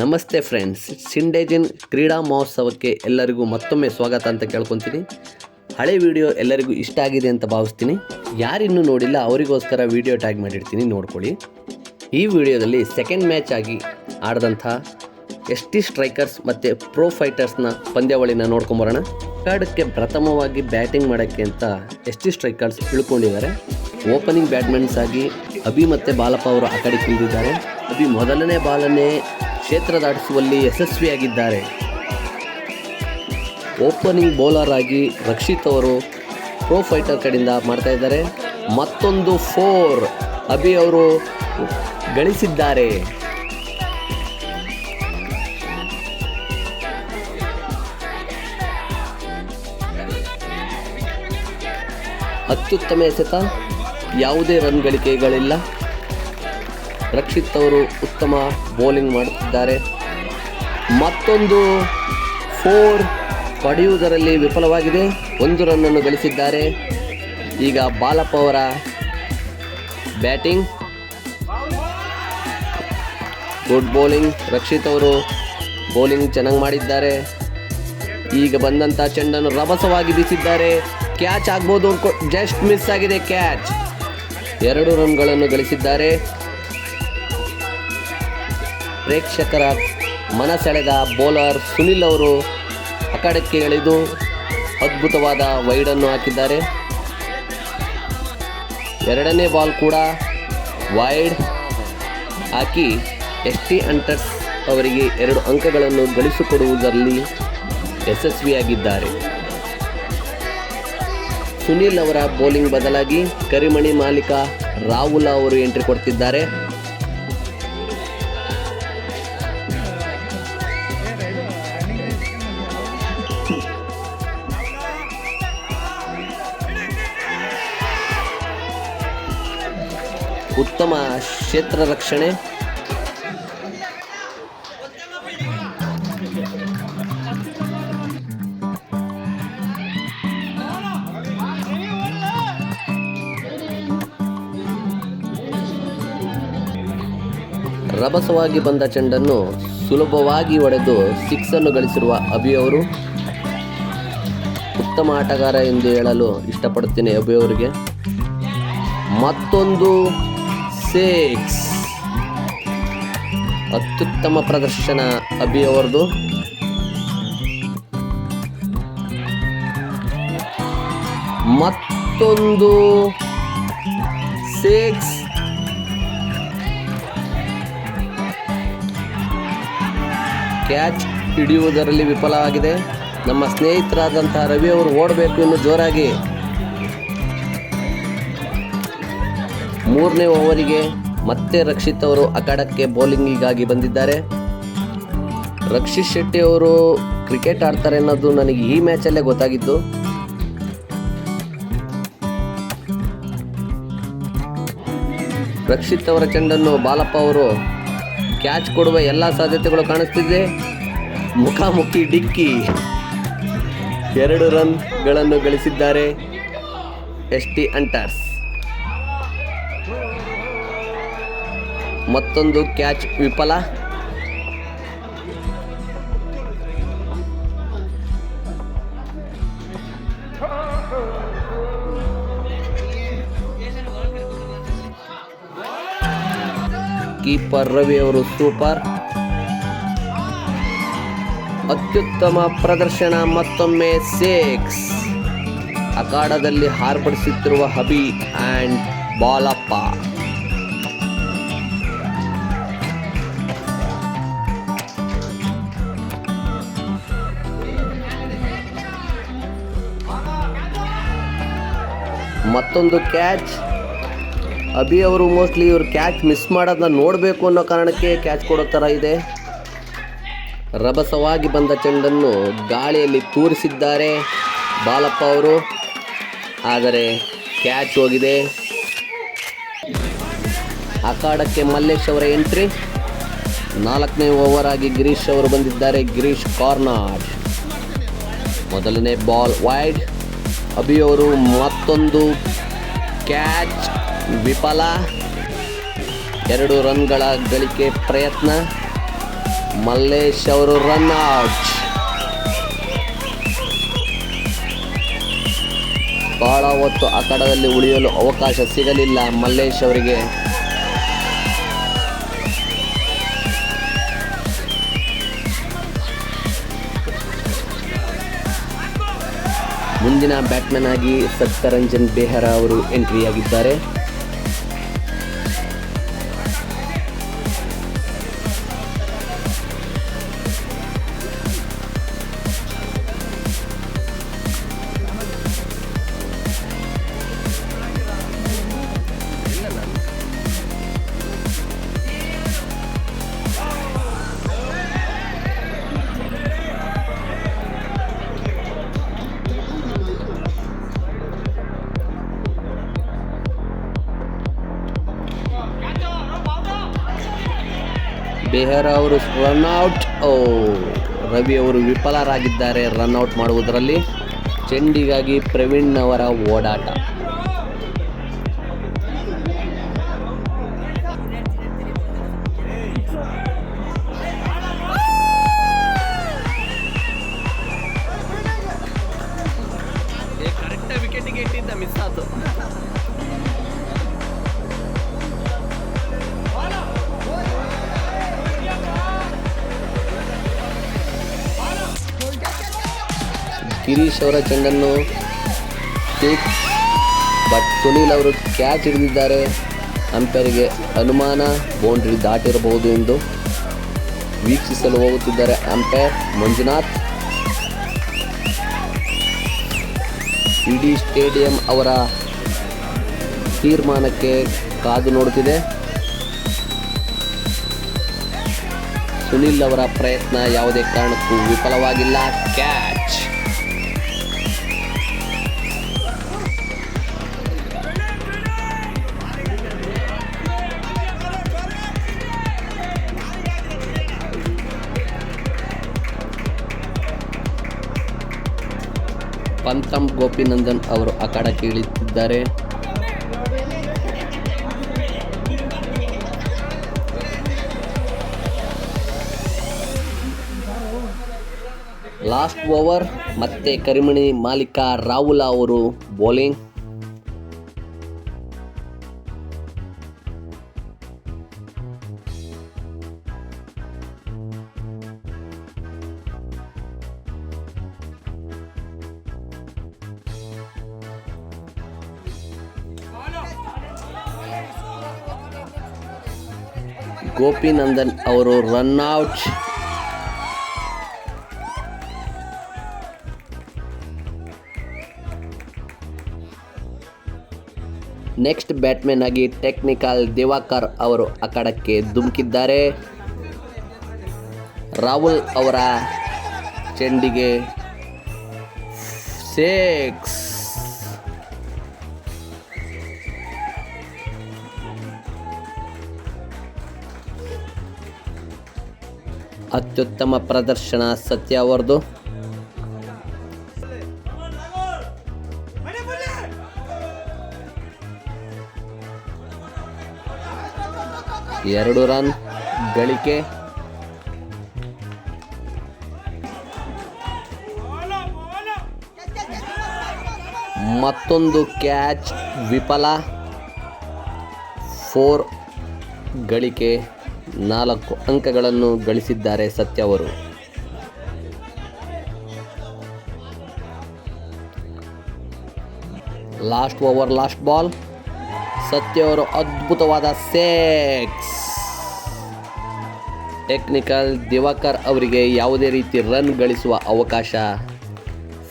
ನಮಸ್ತೆ ಫ್ರೆಂಡ್ಸ್ ಸಿಂಡೇಜಿನ್ ಕ್ರೀಡಾ ಮಹೋತ್ಸವಕ್ಕೆ ಎಲ್ಲರಿಗೂ ಮತ್ತೊಮ್ಮೆ ಸ್ವಾಗತ ಅಂತ ಕೇಳ್ಕೊತೀನಿ. ಹಳೆ ವಿಡಿಯೋ ಎಲ್ಲರಿಗೂ ಇಷ್ಟ ಆಗಿದೆ ಅಂತ ಭಾವಿಸ್ತೀನಿ. ಯಾರಿನ್ನೂ ನೋಡಿಲ್ಲ ಅವರಿಗೋಸ್ಕರ ವಿಡಿಯೋ ಟ್ಯಾಗ್ ಮಾಡಿರ್ತೀನಿ, ನೋಡ್ಕೊಳ್ಳಿ. ಈ ವಿಡಿಯೋದಲ್ಲಿ ಸೆಕೆಂಡ್ ಮ್ಯಾಚ್ ಆಗಿ ಆಡಿದಂಥ ಎಸ್ ಟಿ ಸ್ಟ್ರೈಕರ್ಸ್ ಮತ್ತು ಪ್ರೋ ಫೈಟರ್ಸ್ನ ಪಂದ್ಯಾವಳಿನ ನೋಡ್ಕೊಂಬರೋಣ. ಕಾರ್ಡಕ್ಕೆ ಪ್ರಥಮವಾಗಿ ಬ್ಯಾಟಿಂಗ್ ಮಾಡೋಕ್ಕೆ ಅಂತ ಎಸ್ ಟಿ ಸ್ಟ್ರೈಕರ್ಸ್ ಇಳ್ಕೊಂಡಿದ್ದಾರೆ. ಓಪನಿಂಗ್ ಬ್ಯಾಟ್ಸ್ಮನ್ಸ್ ಆಗಿ ಅಭಿ ಮತ್ತು ಬಾಲಪ್ಪ ಅವರು ಆ ಕಡೆ ಅಭಿ ಮೊದಲನೇ ಬಾಲನ್ನೇ ಕ್ಷೇತ್ರ ದಾಟಿಸುವಲ್ಲಿ ಯಶಸ್ವಿಯಾಗಿದ್ದಾರೆ. ಓಪನಿಂಗ್ ಬೌಲರ್ ಆಗಿ ರಕ್ಷಿತ್ ಅವರು ಪ್ರೋ ಫೈಟರ್ ಕಡೆಯಿಂದ ಮಾಡ್ತಾ ಇದ್ದಾರೆ. ಮತ್ತೊಂದು ಫೋರ್, ಅಭಿ ಅವರು ಗಳಿಸಿದ್ದಾರೆ. ಅತ್ಯುತ್ತಮ ಎಸೆತ, ಯಾವುದೇ ರನ್ ಗಳಿಕೆಗಳಿಲ್ಲ ರಕ್ಷಿತ್ ಅವರು ಉತ್ತಮ ಬೌಲಿಂಗ್ ಮಾಡುತ್ತಿದ್ದಾರೆ. ಮತ್ತೊಂದು ಫೋರ್ ಪಡೆಯುವುದರಲ್ಲಿ ವಿಫಲವಾಗಿದೆ. ಒಂದು ರನ್ನನ್ನು ಗಳಿಸಿದ್ದಾರೆ. ಈಗ ಬಾಲಪ್ಪ ಅವರ ಬ್ಯಾಟಿಂಗ್ ಗುಡ್ ಬೌಲಿಂಗ್ ರಕ್ಷಿತ್ ಅವರು ಬೌಲಿಂಗ್ ಚೆನ್ನಾಗಿ ಮಾಡಿದ್ದಾರೆ. ಈಗ ಬಂದಂಥ ಚೆಂಡನ್ನು ರಭಸವಾಗಿ ಬೀಸಿದ್ದಾರೆ. ಕ್ಯಾಚ್ ಆಗ್ಬೋದು ಜಸ್ಟ್ ಮಿಸ್ ಆಗಿದೆ ಕ್ಯಾಚ್ ಎರಡು ರನ್ಗಳನ್ನು ಗಳಿಸಿದ್ದಾರೆ. ಪ್ರೇಕ್ಷಕರ ಮನಸೆಳೆದ ಬೌಲರ್ ಸುನಿಲ್ ಅವರು ಅಖಾಡಕ್ಕೆ ಎಳೆದು ಅದ್ಭುತವಾದ ವೈಡನ್ನು ಹಾಕಿದ್ದಾರೆ. ಎರಡನೇ ಬಾಲ್ ಕೂಡ ವೈಡ್ ಹಾಕಿ ಎಸ್ ಟಿ ಅಂಟರ್ಸ್ ಅವರಿಗೆ ಎರಡು ಅಂಕಗಳನ್ನು ಗಳಿಸಿಕೊಡುವುದರಲ್ಲಿ ಯಶಸ್ವಿಯಾಗಿದ್ದಾರೆ. ಸುನಿಲ್ ಅವರ ಬೌಲಿಂಗ್ ಬದಲಾಗಿ ಕರಿಮಣಿ ಮಾಲೀಕ ರಾಹುಲ್ ಅವರು ಎಂಟ್ರಿ ಕೊಡ್ತಿದ್ದಾರೆ. ಉತ್ತಮ ಕ್ಷೇತ್ರ ರಕ್ಷಣೆ. ರಭಸವಾಗಿ ಬಂದ ಚೆಂಡನ್ನು ಸುಲಭವಾಗಿ ಒಡೆದು ಸಿಕ್ಸ್ ಅನ್ನು ಗಳಿಸಿರುವ ಅಭಿ ಅವರು. ಉತ್ತಮ ಆಟಗಾರ ಎಂದು ಹೇಳಲು ಇಷ್ಟಪಡುತ್ತೇನೆ ಅಭಿ ಅವರಿಗೆ. ಮತ್ತೊಂದು ಸಿಕ್ಸ್. ಅತ್ಯುತ್ತಮ ಪ್ರದರ್ಶನ ಅಭಿ ಅವರದು ಮತ್ತೊಂದು ಸಿಕ್ಸ್. ಕ್ಯಾಚ್ ಹಿಡಿಯುವುದರಲ್ಲಿ ವಿಫಲವಾಗಿದೆ. ನಮ್ಮ ಸ್ನೇಹಿತರಾದಂತಹ ರವಿ ಅವರು ಓಡಬೇಕು ಎಂದು ಜೋರಾಗಿ ಮೂರನೇ ಓವರಿಗೆ ಮತ್ತೆ ರಕ್ಷಿತ್ ಅವರು ಅಖಾಡಕ್ಕೆ ಬೌಲಿಂಗಿಗಾಗಿ ಬಂದಿದ್ದಾರೆ. ರಕ್ಷಿತ್ ಶೆಟ್ಟಿ ಅವರು ಕ್ರಿಕೆಟ್ ಆಡ್ತಾರೆ ಅನ್ನೋದು ನನಗೆ ಈ ಮ್ಯಾಚಲ್ಲೇ ಗೊತ್ತಾಗಿದ್ದು. ರಕ್ಷಿತ್ ಅವರ ಚೆಂಡನ್ನು ಬಾಲಪ್ಪ ಅವರು ಕ್ಯಾಚ್ ಕೊಡುವ ಎಲ್ಲ ಸಾಧ್ಯತೆಗಳು ಕಾಣಿಸ್ತಿದೆ. ಮುಖಾಮುಖಿ ಡಿಕ್ಕಿ ಎರಡು ರನ್ಗಳನ್ನು ಗಳಿಸಿದ್ದಾರೆ ಎಸ್ ಟಿ ಅಂಟರ್ಸ್. ಮತ್ತೊಂದು ಕ್ಯಾಚ್ ವಿಫಲ. ಕೀಪರ್ ರವಿ ಅವರು ಸೂಪರ್ ಅತ್ಯುತ್ತಮ ಪ್ರದರ್ಶನ, ಮತ್ತೊಮ್ಮೆ ಸಿಕ್ಸ್ ಅಖಾಡದಲ್ಲಿ ಹಾರ್ಪಡಿಸುತ್ತಿರುವ ಹಬಿ ಆ್ಯಂಡ್ ಬಾಲಪ್ಪ. ಮತ್ತೊಂದು ಕ್ಯಾಚ್ ಅಭಿ ಅವರು ಮೋಸ್ಟ್ಲಿ ಇವರು ಕ್ಯಾಚ್ ಮಿಸ್ ಮಾಡೋದನ್ನ ನೋಡಬೇಕು ಅನ್ನೋ ಕಾರಣಕ್ಕೆ ಕ್ಯಾಚ್ ಕೊಡೋ ಥರ ಇದೆ. ರಭಸವಾಗಿ ಬಂದ ಚೆಂಡನ್ನು ಗಾಳಿಯಲ್ಲಿ ತೂರಿಸಿದ್ದಾರೆ ಬಾಲಪ್ಪ ಅವರು. ಆದರೆ ಕ್ಯಾಚ್ ಹೋಗಿದೆ. ಅಖಾಡಕ್ಕೆ ಮಲ್ಲೇಶ್ ಅವರ ಎಂಟ್ರಿ ನಾಲ್ಕನೇ ಓವರ್ ಆಗಿ ಗಿರೀಶ್ ಅವರು ಬಂದಿದ್ದಾರೆ. ಗಿರೀಶ್ ಕಾರ್ನಾಡ್ ಮೊದಲನೇ ಬಾಲ್ ವೈಡ್ ಅಭಿ ಅವರು ಮತ್ತೊಂದು ಕ್ಯಾಚ್ ವಿಫಲ. ಎರಡು ರನ್ಗಳ ಗಳಿಕೆ ಪ್ರಯತ್ನ. ಮಲ್ಲೇಶ್ ಅವರು ರನ್ ಔಟ್ ಬಹಳ ಹೊತ್ತು ಅಖಾಡದಲ್ಲಿ ಉಳಿಯಲು ಅವಕಾಶ ಸಿಗಲಿಲ್ಲ ಮಲ್ಲೇಶ್ ಅವರಿಗೆ. ಮುಂದಿನ ಬ್ಯಾಟ್ಮನ್ ಆಗಿ ಸತ್ತರಂಜನ್ ಬೇಹರ ಅವರು ಎಂಟ್ರಿಯಾಗಿದ್ದಾರೆ. ಬೇಹರ ಅವರು ರನ್ಔಟ್ ಓ, ರವಿ ಅವರು ವಿಫಲರಾಗಿದ್ದಾರೆ ರನ್ಔಟ್ ಮಾಡುವುದರಲ್ಲಿ. ಚೆಂಡಿಗಾಗಿ ಪ್ರವೀಣ್ ಅವರ ಓಡಾಟ. ಕರೆಕ್ಟ್ ಇಟ್ಟಿದ್ದ ಮಿಸ್ ಆಯ್ತು ಗಿರೀಶ್ ಅವರ ಚೆಂಡನ್ನು ಟೇಕ್ ಬಟ್ ಸುನೀಲ್ ಅವರು ಕ್ಯಾಚ್ ಹಿಡಿದಿದ್ದಾರೆ. ಅಂಪೈರಿಗೆ ಅನುಮಾನ, ಬೌಂಡ್ರಿ ದಾಟಿರಬಹುದು ಎಂದು ವೀಕ್ಷಿಸಲು ಹೋಗುತ್ತಿದ್ದಾರೆ ಅಂಪೈರ್ ಮಂಜುನಾಥ್. ಇಡೀ ಸ್ಟೇಡಿಯಂ ಅವರ ತೀರ್ಮಾನಕ್ಕೆ ಕಾದು ನೋಡುತ್ತಿದೆ. ಸುನಿಲ್ ಅವರ ಪ್ರಯತ್ನ ಯಾವುದೇ ಕಾರಣಕ್ಕೂ ವಿಫಲವಾಗಿಲ್ಲ. ಕ್ಯಾಚ್! ಪಂತಂ ಗೋಪಿನಂದನ್ ಅವರು ಅಖಾಡಕ್ಕೆ ಕೇಳುತ್ತಿದ್ದಾರೆ ಲಾಸ್ಟ್ ಓವರ್ ಮತ್ತೆ ಕರಿಮಣಿ ಮಾಲೀಕ ರಾಹುಲ್ ಅವರು ಬೌಲಿಂಗ್. ಗೋಪಿನಂದನ್ ಅವರು ರನ್ ಔಟ್ ನೆಕ್ಸ್ಟ್ ಬ್ಯಾಟ್ಮನ್ ಆಗಿ ಟೆಕ್ನಿಕಲ್ ದಿವಾಕರ್ ಅವರು ಅಖಾಡಕ್ಕೆ ಧುಮುಕಿದ್ದಾರೆ. ರಾಹುಲ್ ಅವರ ಚೆಂಡಿಗೆ ಸಿಕ್ಸ್ ಅತ್ಯುತ್ತಮ ಪ್ರದರ್ಶನ ಸತ್ಯ ಅವರದು. ಎರಡು ರನ್ ಗಳಿಕೆ. ಮತ್ತೊಂದು ಕ್ಯಾಚ್ ವಿಫಲ. ಫೋರ್ ಗಳಿಕೆ. ನಾಲ್ಕು ಅಂಕಗಳನ್ನು ಗಳಿಸಿದ್ದಾರೆ ಸತ್ಯ ಅವರು. Last over, last ball. Satya ಅವರು ಅದ್ಭುತವಾದ ಸೇಕ್ಸ್ ಟೆಕ್ನಿಕಲ್ ದಿವಾಕರ್ ಅವರಿಗೆ ಯಾವುದೇ ರೀತಿ ರನ್ ಗಳಿಸುವ ಅವಕಾಶ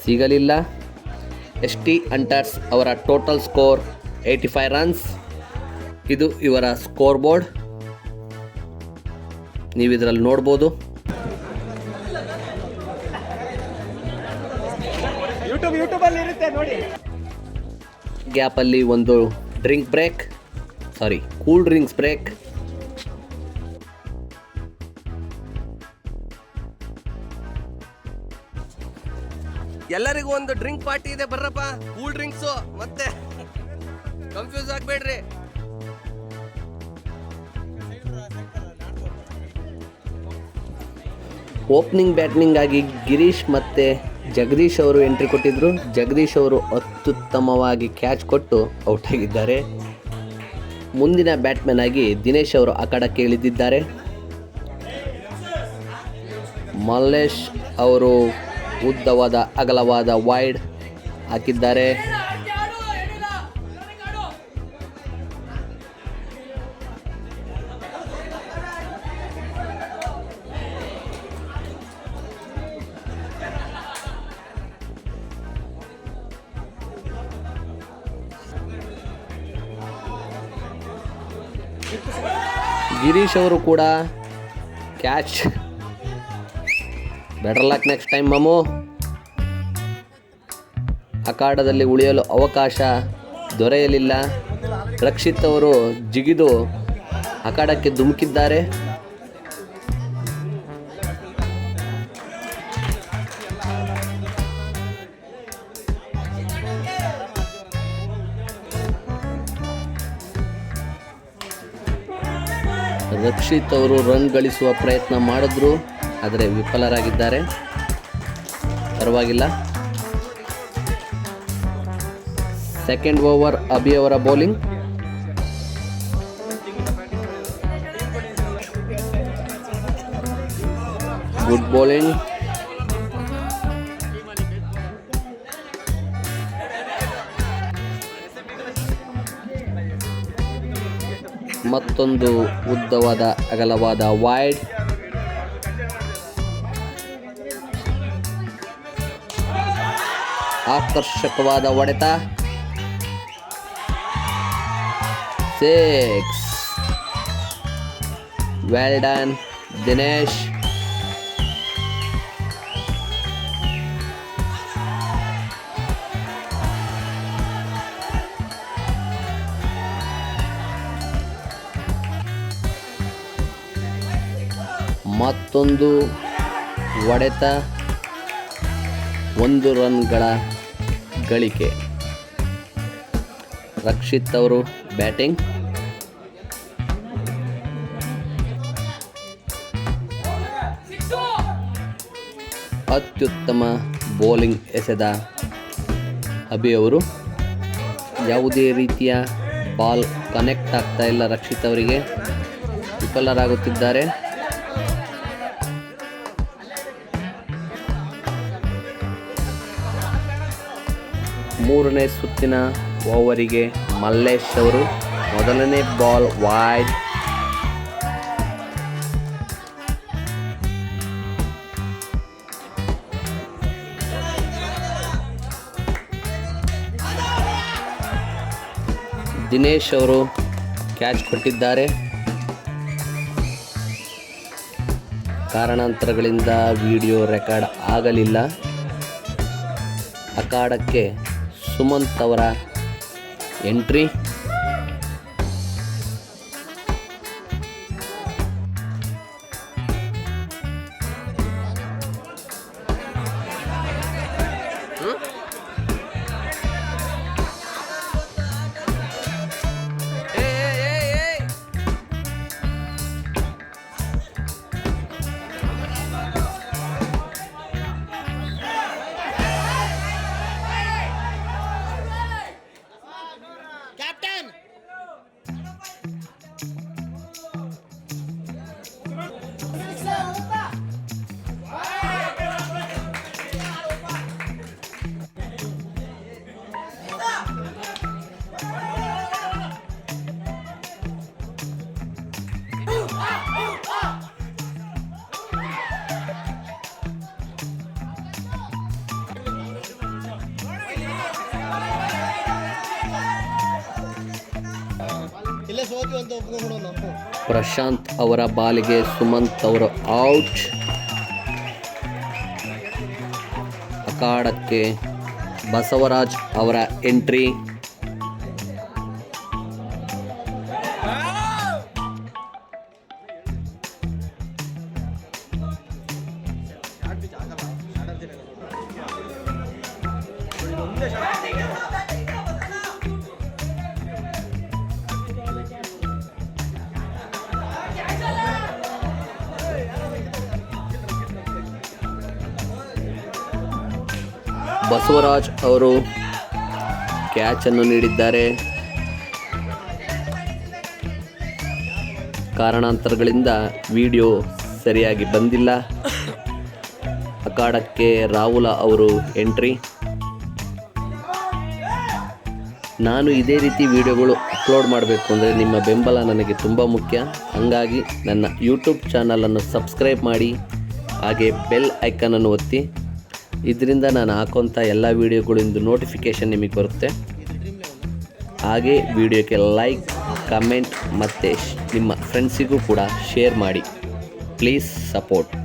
ಸಿಗಲಿಲ್ಲ. ಎಸ್ ಟಿ ಅಂಟರ್ಸ್ ಅವರ total score eighty five runs ಇದು ಇವರ ಸ್ಕೋರ್ ಬೋರ್ಡ್ ನೀವು ಇದರಲ್ಲಿ ನೋಡ್ಬೋದು. ಗ್ಯಾಪಲ್ಲಿ ಒಂದು drink break sorry cool drinks break ಎಲ್ಲರಿಗೂ ಒಂದು ಡ್ರಿಂಕ್ ಪಾರ್ಟಿ ಇದೆ ಬರ್ರಪ್ಪ. ಕೂಲ್ ಡ್ರಿಂಕ್ಸು ಮತ್ತೆ ಕನ್ಫ್ಯೂಸ್ ಆಗ್ಬೇಡ್ರಿ. ಓಪನಿಂಗ್ ಬ್ಯಾಟ್ನಿಂಗ್ ಆಗಿ ಗಿರೀಶ್ ಮತ್ತು ಜಗದೀಶ್ ಅವರು ಎಂಟ್ರಿ ಕೊಟ್ಟಿದ್ದರು ಜಗದೀಶ್ ಅವರು ಅತ್ಯುತ್ತಮವಾಗಿ ಕ್ಯಾಚ್ ಕೊಟ್ಟು ಔಟ್ ಆಗಿದ್ದಾರೆ. ಮುಂದಿನ ಬ್ಯಾಟ್ಮನ್ ಆಗಿ ದಿನೇಶ್ ಅವರು ಅಖಾಡಕ್ಕೆ ಇಳಿದಿದ್ದಾರೆ. ಮಲ್ಲೇಶ್ ಅವರು ಉದ್ದವಾದ, ಅಗಲವಾದ ವೈಡ್ ಹಾಕಿದ್ದಾರೆ. ಗಿರೀಶ್ ಅವರು ಕೂಡ catch better luck next time ಮಾಮು. ಅಖಾಡದಲ್ಲಿ ಉಳಿಯಲು ಅವಕಾಶ ದೊರೆಯಲಿಲ್ಲ. ರಕ್ಷಿತ್ ಅವರು ಜಿಗಿದು ಅಖಾಡಕ್ಕೆ ಧುಮುಕಿದ್ದಾರೆ. ರಕ್ಷಿತ್ ಅವರು ರನ್ ಗಳಿಸುವ ಪ್ರಯತ್ನ ಮಾಡಿದ್ರು, ಆದರೆ ವಿಫಲರಾಗಿದ್ದಾರೆ. ಪರವಾಗಿಲ್ಲ. ಸೆಕೆಂಡ್ ಓವರ್ ಅಭಿ ಅವರ ಬೌಲಿಂಗ್ ಗುಡ್ ಬೌಲಿಂಗ್ ಮತ್ತೊಂದು ಉದ್ದವಾದ ಅಗಲವಾದ ವೈಡ್ ಆಕರ್ಷಕವಾದ ಒಡೆತ ಸಿಕ್ಸ್ ವೆಲ್ ಡನ್ ದಿನೇಶ್ ಮತ್ತೊಂದು ಒಡೆತ ಒಂದು ರನ್ಗಳ ಗಳಿಕೆ. ರಕ್ಷಿತ್ ಅವರು ಬ್ಯಾಟಿಂಗ್. ಅತ್ಯುತ್ತಮ ಬೌಲಿಂಗ್ ಎಸೆದ ಅಭಿ ಅವರು. ಯಾವುದೇ ರೀತಿಯ ಬಾಲ್ ಕನೆಕ್ಟ್ ಆಗ್ತಾ ಇಲ್ಲ ರಕ್ಷಿತ್ ಅವರಿಗೆ. ವಿಫಲರಾಗುತ್ತಿದ್ದಾರೆ. ಮೂರನೇ ಸುತ್ತಿನ ಓವರಿಗೆ ಮಲ್ಲೇಶ್ ಅವರು ಮೊದಲನೇ ಬಾಲ್ ವಾಯ್ಡ್ ದಿನೇಶ್ ಅವರು ಕ್ಯಾಚ್ ಕೊಟ್ಟಿದ್ದಾರೆ. ಕಾರಣಾಂತರಗಳಿಂದ ವಿಡಿಯೋ ರೆಕಾರ್ಡ್ ಆಗಲಿಲ್ಲ. ಅಖಾಡಕ್ಕೆ ಸುಮಂತ್ ಅವರ ಎಂಟ್ರಿ. ಪ್ರಶಾಂತ್ ಅವರ ಬಾಲಿಗೆ ಸುಮಂತ್ ಅವರು ಔಟ್. ಅಖಾಡಕ್ಕೆ ಬಸವರಾಜ್ ಅವರ ಎಂಟ್ರಿ. ಬಸವರಾಜ್ ಅವರು ಕ್ಯಾಚನ್ನು ನೀಡಿದ್ದಾರೆ. ಕಾರಣಾಂತರಗಳಿಂದ ವಿಡಿಯೋ ಸರಿಯಾಗಿ ಬಂದಿಲ್ಲ. ಅಖಾಡಕ್ಕೆ ರಾಹುಲ ಅವರು ಎಂಟ್ರಿ ನಾನು ಇದೇ ರೀತಿ ವಿಡಿಯೋಗಳು ಅಪ್ಲೋಡ್ ಮಾಡಬೇಕು ಅಂದರೆ ನಿಮ್ಮ ಬೆಂಬಲ ನನಗೆ ತುಂಬ ಮುಖ್ಯ. ಹಾಗಾಗಿ ನನ್ನ ಯೂಟ್ಯೂಬ್ ಚಾನಲನ್ನು ಸಬ್ಸ್ಕ್ರೈಬ್ ಮಾಡಿ, ಹಾಗೆ ಬೆಲ್ ಐಕನನ್ನು ಒತ್ತಿ. ಇದರಿಂದ ನಾನು ಹಾಕೋಂಥ ಎಲ್ಲ ವೀಡಿಯೋಗಳಿಂದ ನೋಟಿಫಿಕೇಷನ್ ನಿಮಗೆ ಬರುತ್ತೆ. ಹಾಗೆ ವಿಡಿಯೋಕ್ಕೆ ಲೈಕ್ ಕಮೆಂಟ್ ಮತ್ತು ನಿಮ್ಮ ಫ್ರೆಂಡ್ಸಿಗೂ ಕೂಡ ಶೇರ್ ಮಾಡಿ. ಪ್ಲೀಸ್ ಸಪೋರ್ಟ್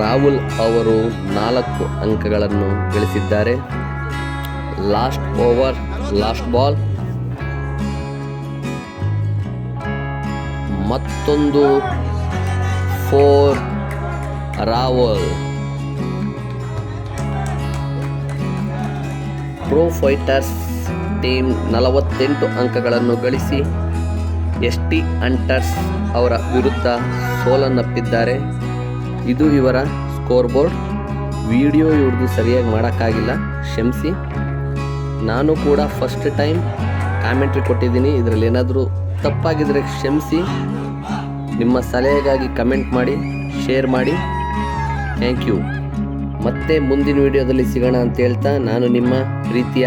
ರಾಹುಲ್ ಅವರು ನಾಲ್ಕು ಅಂಕಗಳನ್ನು ಗಳಿಸಿದ್ದಾರೆ. ಲಾಸ್ಟ್ ಓವರ್ ಲಾಸ್ಟ್ ಬಾಲ್ ಮತ್ತೊಂದು four Rawal pro fighters team ನಲವತ್ತೆಂಟು ಅಂಕಗಳನ್ನು ಗಳಿಸಿ ಎಸ್ ಟಿ ಅಂಟರ್ಸ್ ಅವರ ವಿರುದ್ಧ ಸೋಲನ್ನಪ್ಪಿದ್ದಾರೆ. ಇದು ಇವರ ಸ್ಕೋರ್ ಬೋರ್ಡ್ ವಿಡಿಯೋ ಇವ್ರದ್ದು ಸರಿಯಾಗಿ ಮಾಡೋಕ್ಕಾಗಿಲ್ಲ. ಕ್ಷಮಿಸಿ. ನಾನು ಕೂಡ ಫಸ್ಟ್ ಟೈಮ್ ಕಾಮೆಂಟ್ರಿ ಕೊಟ್ಟಿದ್ದೀನಿ. ಇದರಲ್ಲಿ ಏನಾದರೂ ತಪ್ಪಾಗಿದ್ದರೆ ಕ್ಷಮಿಸಿ. ನಿಮ್ಮ ಸಲಹೆಗಾಗಿ ಕಮೆಂಟ್ ಮಾಡಿ ಶೇರ್ ಮಾಡಿ. ಥ್ಯಾಂಕ್ ಯು ಮತ್ತೆ ಮುಂದಿನ ವಿಡಿಯೋದಲ್ಲಿ ಸಿಗೋಣ ಅಂತ ಹೇಳ್ತಾ ನಾನು ನಿಮ್ಮ ಪ್ರೀತಿಯ